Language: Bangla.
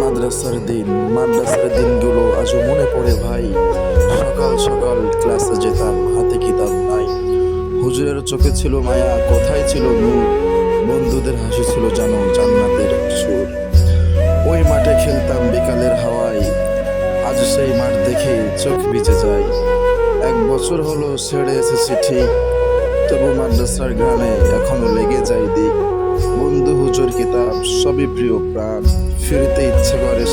মাদ্রাসার দিন, মাদ্রাসার দিনগুলো আজও মনে পড়ে ভাই। সকাল সকাল ক্লাসে যেতাম, হাতে কিতাব নাই। হুজুরের চোখে ছিল মায়া, কোথায় ছিল নূর। বন্ধুদের হাসি ছিল জানো জান্নাতের সুর। ওই মাঠে খেলতাম বিকালের হাওয়ায়। আজ সেই মাঠ দেখে চোখ ভিজে যায়। এক বছর হলো ছেড়ে এসেছি ঠিক, তবু মাদ্রাসার গ্রামে এখনও লেগে যায় দিক। হুজুর কিতাব সবই প্রিয় প্রাণ। ফিরতে ইচ্ছে করে